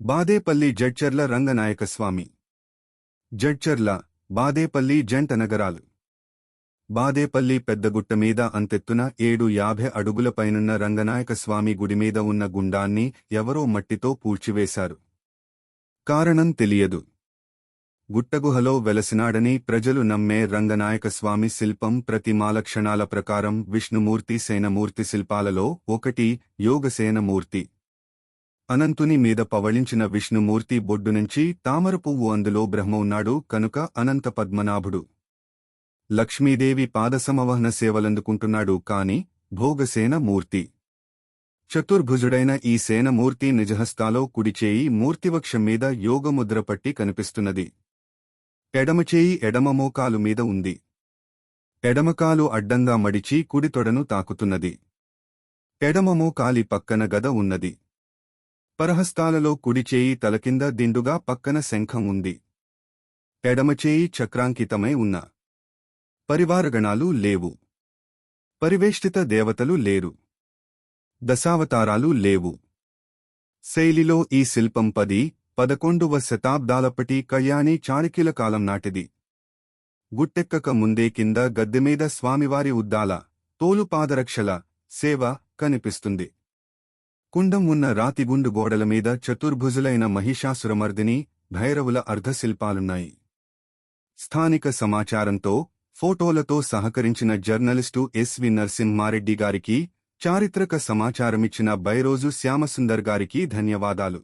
బాదేపల్లి జడ్చర్ల రంగనాయకస్వామి జడ్చర్ల బాదేపల్లి జంట నగరాలు. బాదేపల్లి పెద్దగుట్ట మీద అంతెత్తున ఏడు యాభై అడుగుల పైనున్న రంగనాయకస్వామి గుడి మీద ఉన్న గుండాన్ని ఎవరో మట్టితో పూడ్చివేశారు. కారణం తెలియదు. గుట్టగుహలో వెలసినాడని ప్రజలు నమ్మే రంగనాయకస్వామి శిల్పం ప్రతిమాలక్షణాల ప్రకారం విష్ణుమూర్తి సేనమూర్తి శిల్పాలలో ఒకటి యోగసేనమూర్తి. అనంతుని మీద పవళించిన విష్ణుమూర్తి బొడ్డునుంచి తామరపువ్వు తామర పువ్వు అందులో బ్రహ్మవున్నాడు కనుక అనంత పద్మనాభుడు. లక్ష్మీదేవి పాదసమవహన సేవలందుకుంటున్నాడు కాని భోగసేన మూర్తి. చతుర్భుజుడైన ఈ సేనమూర్తి నిజహస్తాలో కుడిచేయి మూర్తివక్షం మీద యోగముద్ర పట్టి కనిపిస్తున్నది. ఎడమచేయి ఎడమమోకాలు మీద ఉంది. ఎడమకాలు అడ్డంగా మడిచి కుడి తొడను తాకుతున్నది. ఎడమమోకాలి పక్కన గద ఉన్నది. పరహస్తాలలో కుడిచేయి తలకింద దిండుగా పక్కన శంఖం ఉంది. ఎడమచేయి చక్రాంకితమై ఉన్న పరివారగణాలు లేవు. పరివేష్టిత దేవతలు లేరు. దశావతారాలు లేవు. శైలిలో ఈ శిల్పం పది పదకొండవ శతాబ్దాలప్పటి కళ్యాణి చాణక్యుల కాలం నాటిది. గుట్టెక్కక ముందే కింద గద్దెమీద స్వామివారి ఉద్దాల తోలుపాదరక్షల సేవ కనిపిస్తుంది. కుండం ఉన్న రాతిగుండు గోడల మీద చతుర్భుజులైన మహిషాసురమర్దిని భైరవుల అర్ధశిల్పాలున్నాయి. స్థానిక సమాచారంతో ఫోటోలతో సహకరించిన జర్నలిస్టు ఎస్వి నరసింహారెడ్డి గారికి చారిత్రక సమాచారమిచ్చిన బైరోజు శ్యామసుందర్ గారికి ధన్యవాదాలు.